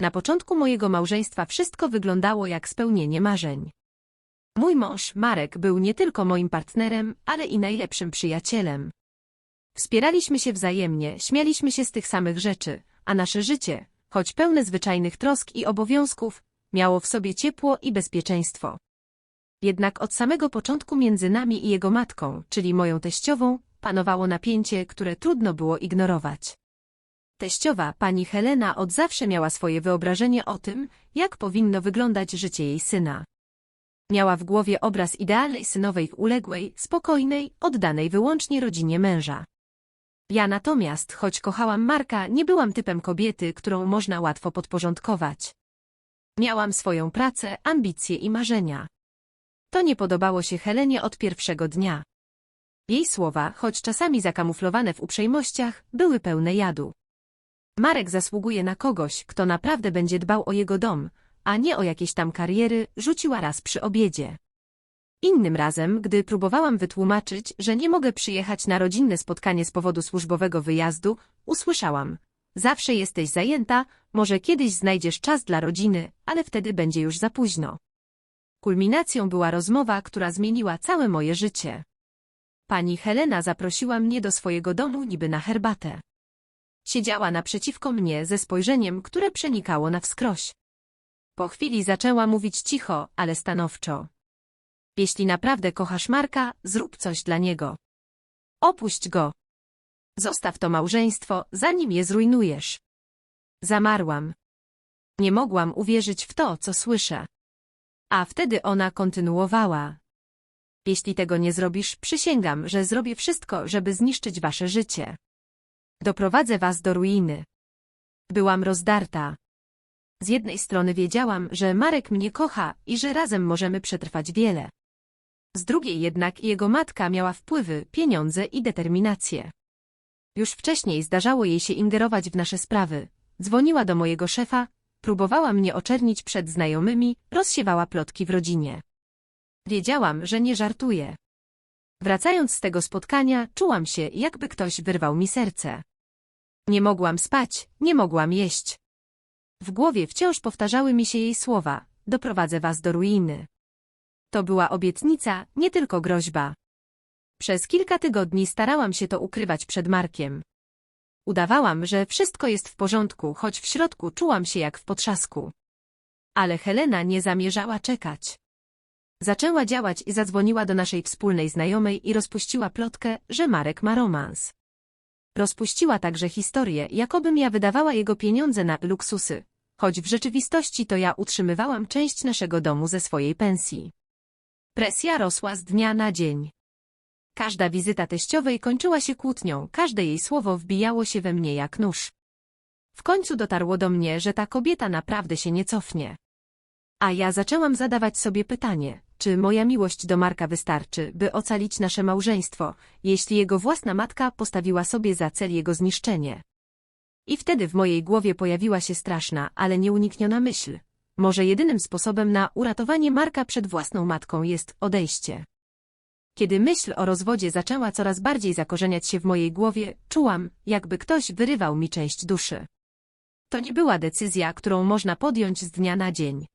Na początku mojego małżeństwa wszystko wyglądało jak spełnienie marzeń. Mój mąż, Marek, był nie tylko moim partnerem, ale i najlepszym przyjacielem. Wspieraliśmy się wzajemnie, śmialiśmy się z tych samych rzeczy, a nasze życie, choć pełne zwyczajnych trosk i obowiązków, miało w sobie ciepło i bezpieczeństwo. Jednak od samego początku między nami i jego matką, czyli moją teściową, panowało napięcie, które trudno było ignorować. Teściowa, pani Helena, od zawsze miała swoje wyobrażenie o tym, jak powinno wyglądać życie jej syna. Miała w głowie obraz idealnej synowej uległej, spokojnej, oddanej wyłącznie rodzinie męża. Ja natomiast, choć kochałam Marka, nie byłam typem kobiety, którą można łatwo podporządkować. Miałam swoją pracę, ambicje i marzenia. To nie podobało się Helenie od pierwszego dnia. Jej słowa, choć czasami zakamuflowane w uprzejmościach, były pełne jadu. Marek zasługuje na kogoś, kto naprawdę będzie dbał o jego dom, a nie o jakieś tam kariery, rzuciła raz przy obiedzie. Innym razem, gdy próbowałam wytłumaczyć, że nie mogę przyjechać na rodzinne spotkanie z powodu służbowego wyjazdu, usłyszałam. Zawsze jesteś zajęta, może kiedyś znajdziesz czas dla rodziny, ale wtedy będzie już za późno. Kulminacją była rozmowa, która zmieniła całe moje życie. Pani Helena zaprosiła mnie do swojego domu niby na herbatę. Siedziała naprzeciwko mnie ze spojrzeniem, które przenikało na wskroś. Po chwili zaczęła mówić cicho, ale stanowczo. Jeśli naprawdę kochasz Marka, zrób coś dla niego. Opuść go. Zostaw to małżeństwo, zanim je zrujnujesz. Zamarłam. Nie mogłam uwierzyć w to, co słyszę. A wtedy ona kontynuowała. Jeśli tego nie zrobisz, przysięgam, że zrobię wszystko, żeby zniszczyć wasze życie. Doprowadzę was do ruiny. Byłam rozdarta. Z jednej strony wiedziałam, że Marek mnie kocha i że razem możemy przetrwać wiele. Z drugiej jednak jego matka miała wpływy, pieniądze i determinację. Już wcześniej zdarzało jej się ingerować w nasze sprawy. Dzwoniła do mojego szefa, próbowała mnie oczernić przed znajomymi, rozsiewała plotki w rodzinie. Wiedziałam, że nie żartuje. Wracając z tego spotkania, czułam się, jakby ktoś wyrwał mi serce. Nie mogłam spać, nie mogłam jeść. W głowie wciąż powtarzały mi się jej słowa, doprowadzę was do ruiny. To była obietnica, nie tylko groźba. Przez kilka tygodni starałam się to ukrywać przed Markiem. Udawałam, że wszystko jest w porządku, choć w środku czułam się jak w potrzasku. Ale Helena nie zamierzała czekać. Zaczęła działać i zadzwoniła do naszej wspólnej znajomej i rozpuściła plotkę, że Marek ma romans. Rozpuściła także historię, jakobym ja wydawała jego pieniądze na luksusy, choć w rzeczywistości to ja utrzymywałam część naszego domu ze swojej pensji. Presja rosła z dnia na dzień. Każda wizyta teściowej kończyła się kłótnią, każde jej słowo wbijało się we mnie jak nóż. W końcu dotarło do mnie, że ta kobieta naprawdę się nie cofnie. A ja zaczęłam zadawać sobie pytanie, czy moja miłość do Marka wystarczy, by ocalić nasze małżeństwo, jeśli jego własna matka postawiła sobie za cel jego zniszczenie. I wtedy w mojej głowie pojawiła się straszna, ale nieunikniona myśl. Może jedynym sposobem na uratowanie Marka przed własną matką jest odejście. Kiedy myśl o rozwodzie zaczęła coraz bardziej zakorzeniać się w mojej głowie, czułam, jakby ktoś wyrywał mi część duszy. To nie była decyzja, którą można podjąć z dnia na dzień.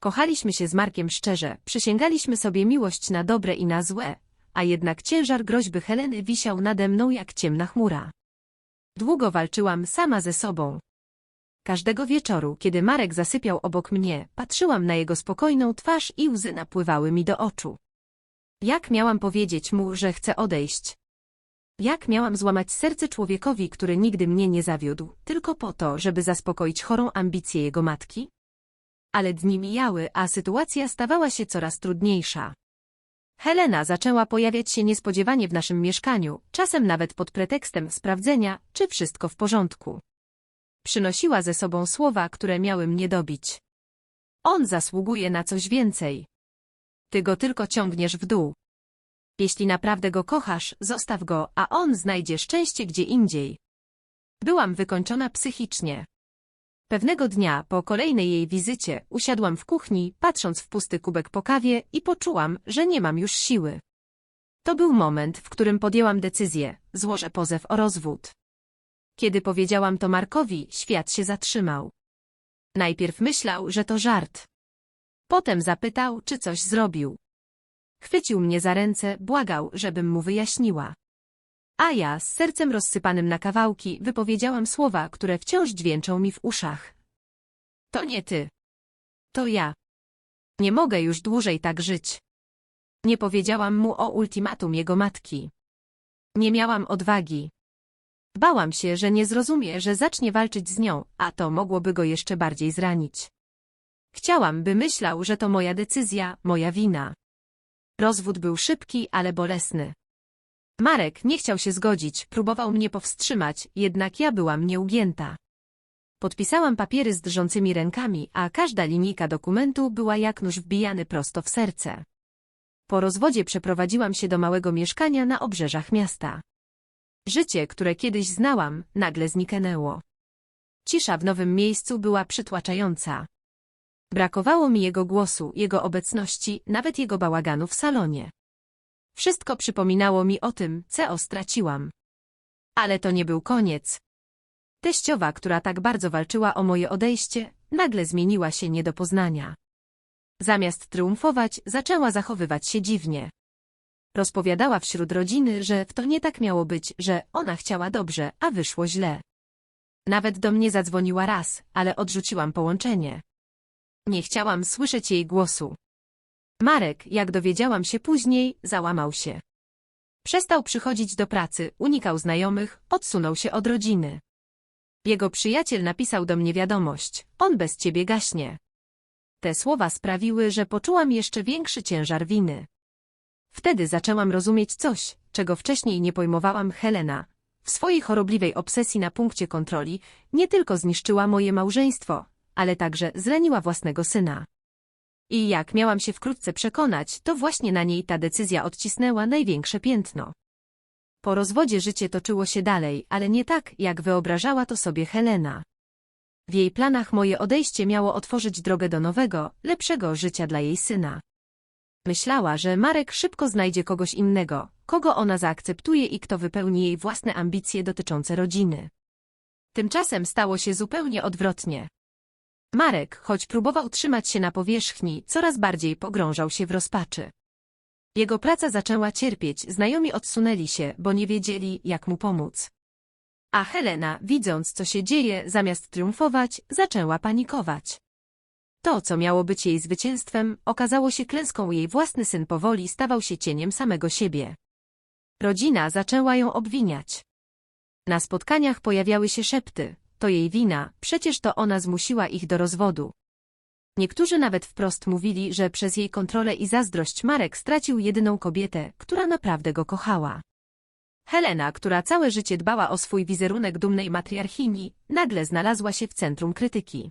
Kochaliśmy się z Markiem szczerze, przysięgaliśmy sobie miłość na dobre i na złe, a jednak ciężar groźby Heleny wisiał nade mną jak ciemna chmura. Długo walczyłam sama ze sobą. Każdego wieczoru, kiedy Marek zasypiał obok mnie, patrzyłam na jego spokojną twarz i łzy napływały mi do oczu. Jak miałam powiedzieć mu, że chcę odejść? Jak miałam złamać serce człowiekowi, który nigdy mnie nie zawiódł, tylko po to, żeby zaspokoić chorą ambicję jego matki? Ale dni mijały, a sytuacja stawała się coraz trudniejsza. Helena zaczęła pojawiać się niespodziewanie w naszym mieszkaniu, czasem nawet pod pretekstem sprawdzenia, czy wszystko w porządku. Przynosiła ze sobą słowa, które miały mnie dobić. On zasługuje na coś więcej. Ty go tylko ciągniesz w dół. Jeśli naprawdę go kochasz, zostaw go, a on znajdzie szczęście gdzie indziej. Byłam wykończona psychicznie. Pewnego dnia, po kolejnej jej wizycie, usiadłam w kuchni, patrząc w pusty kubek po kawie i poczułam, że nie mam już siły. To był moment, w którym podjęłam decyzję, złożę pozew o rozwód. Kiedy powiedziałam to Markowi, świat się zatrzymał. Najpierw myślał, że to żart. Potem zapytał, czy coś zrobił. Chwycił mnie za ręce, błagał, żebym mu wyjaśniła. A ja, z sercem rozsypanym na kawałki, wypowiedziałam słowa, które wciąż dźwięczą mi w uszach. To nie ty. To ja. Nie mogę już dłużej tak żyć. Nie powiedziałam mu o ultimatum jego matki. Nie miałam odwagi. Bałam się, że nie zrozumie, że zacznie walczyć z nią, a to mogłoby go jeszcze bardziej zranić. Chciałam, by myślał, że to moja decyzja, moja wina. Rozwód był szybki, ale bolesny. Marek nie chciał się zgodzić, próbował mnie powstrzymać, jednak ja byłam nieugięta. Podpisałam papiery z drżącymi rękami, a każda linijka dokumentu była jak nóż wbijany prosto w serce. Po rozwodzie przeprowadziłam się do małego mieszkania na obrzeżach miasta. Życie, które kiedyś znałam, nagle zniknęło. Cisza w nowym miejscu była przytłaczająca. Brakowało mi jego głosu, jego obecności, nawet jego bałaganu w salonie. Wszystko przypominało mi o tym, co straciłam. Ale to nie był koniec. Teściowa, która tak bardzo walczyła o moje odejście, nagle zmieniła się nie do poznania. Zamiast triumfować, zaczęła zachowywać się dziwnie. Rozpowiadała wśród rodziny, że to nie tak miało być, że ona chciała dobrze, a wyszło źle. Nawet do mnie zadzwoniła raz, ale odrzuciłam połączenie. Nie chciałam słyszeć jej głosu. Marek, jak dowiedziałam się później, załamał się. Przestał przychodzić do pracy, unikał znajomych, odsunął się od rodziny. Jego przyjaciel napisał do mnie wiadomość, on bez ciebie gaśnie. Te słowa sprawiły, że poczułam jeszcze większy ciężar winy. Wtedy zaczęłam rozumieć coś, czego wcześniej nie pojmowałam Helena. W swojej chorobliwej obsesji na punkcie kontroli nie tylko zniszczyła moje małżeństwo, ale także zraniła własnego syna. I jak miałam się wkrótce przekonać, to właśnie na niej ta decyzja odcisnęła największe piętno. Po rozwodzie życie toczyło się dalej, ale nie tak, jak wyobrażała to sobie Helena. W jej planach moje odejście miało otworzyć drogę do nowego, lepszego życia dla jej syna. Myślała, że Marek szybko znajdzie kogoś innego, kogo ona zaakceptuje i kto wypełni jej własne ambicje dotyczące rodziny. Tymczasem stało się zupełnie odwrotnie. Marek, choć próbował trzymać się na powierzchni, coraz bardziej pogrążał się w rozpaczy. Jego praca zaczęła cierpieć, znajomi odsunęli się, bo nie wiedzieli, jak mu pomóc. A Helena, widząc, co się dzieje, zamiast triumfować, zaczęła panikować. To, co miało być jej zwycięstwem, okazało się klęską jej własny syn powoli stawał się cieniem samego siebie. Rodzina zaczęła ją obwiniać. Na spotkaniach pojawiały się szepty, to jej wina, przecież to ona zmusiła ich do rozwodu. Niektórzy nawet wprost mówili, że przez jej kontrolę i zazdrość Marek stracił jedyną kobietę, która naprawdę go kochała. Helena, która całe życie dbała o swój wizerunek dumnej matriarchini, nagle znalazła się w centrum krytyki.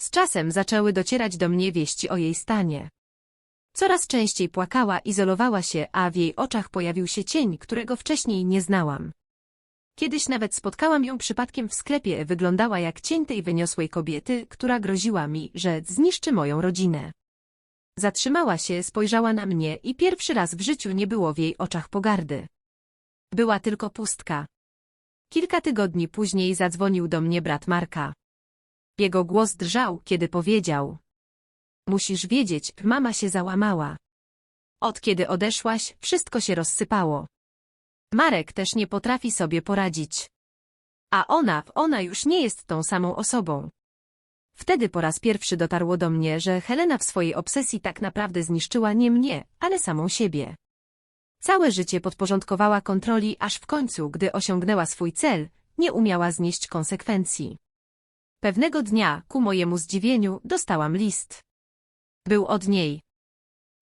Z czasem zaczęły docierać do mnie wieści o jej stanie. Coraz częściej płakała, izolowała się, a w jej oczach pojawił się cień, którego wcześniej nie znałam. Kiedyś nawet spotkałam ją przypadkiem w sklepie, wyglądała jak cień tej wyniosłej kobiety, która groziła mi, że zniszczy moją rodzinę. Zatrzymała się, spojrzała na mnie i pierwszy raz w życiu nie było w jej oczach pogardy. Była tylko pustka. Kilka tygodni później zadzwonił do mnie brat Marka. Jego głos drżał, kiedy powiedział. Musisz wiedzieć, mama się załamała. Od kiedy odeszłaś, wszystko się rozsypało. Marek też nie potrafi sobie poradzić. A ona, ona już nie jest tą samą osobą. Wtedy po raz pierwszy dotarło do mnie, że Helena w swojej obsesji tak naprawdę zniszczyła nie mnie, ale samą siebie. Całe życie podporządkowała kontroli, aż w końcu, gdy osiągnęła swój cel, nie umiała znieść konsekwencji. Pewnego dnia, ku mojemu zdziwieniu, dostałam list. Był od niej.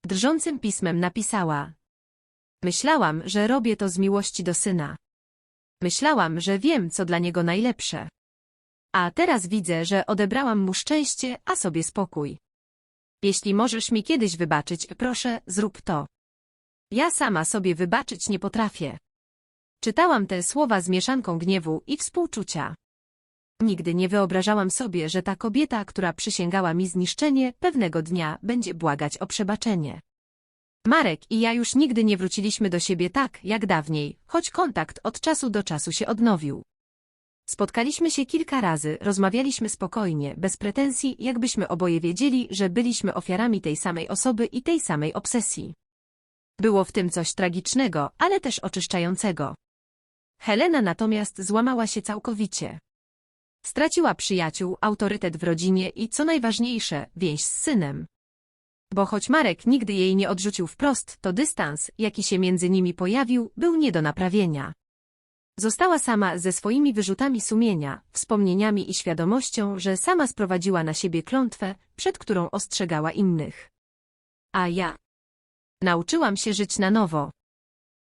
Drżącym pismem napisała. Myślałam, że robię to z miłości do syna. Myślałam, że wiem, co dla niego najlepsze. A teraz widzę, że odebrałam mu szczęście, a sobie spokój. Jeśli możesz mi kiedyś wybaczyć, proszę, zrób to. Ja sama sobie wybaczyć nie potrafię. Czytałam te słowa z mieszanką gniewu i współczucia. Nigdy nie wyobrażałam sobie, że ta kobieta, która przysięgała mi zniszczenie, pewnego dnia będzie błagać o przebaczenie. Marek i ja już nigdy nie wróciliśmy do siebie tak, jak dawniej, choć kontakt od czasu do czasu się odnowił. Spotkaliśmy się kilka razy, rozmawialiśmy spokojnie, bez pretensji, jakbyśmy oboje wiedzieli, że byliśmy ofiarami tej samej osoby i tej samej obsesji. Było w tym coś tragicznego, ale też oczyszczającego. Helena natomiast złamała się całkowicie. Straciła przyjaciół, autorytet w rodzinie i, co najważniejsze, więź z synem. Bo choć Marek nigdy jej nie odrzucił wprost, to dystans, jaki się między nimi pojawił, był nie do naprawienia. Została sama ze swoimi wyrzutami sumienia, wspomnieniami i świadomością, że sama sprowadziła na siebie klątwę, przed którą ostrzegała innych. A ja nauczyłam się żyć na nowo.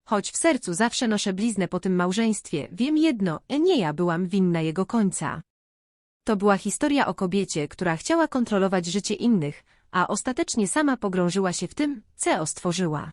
Choć w sercu zawsze noszę bliznę po tym małżeństwie, wiem jedno, nie ja byłam winna jego końca. To była historia o kobiecie, która chciała kontrolować życie innych, a ostatecznie sama pogrążyła się w tym, co stworzyła.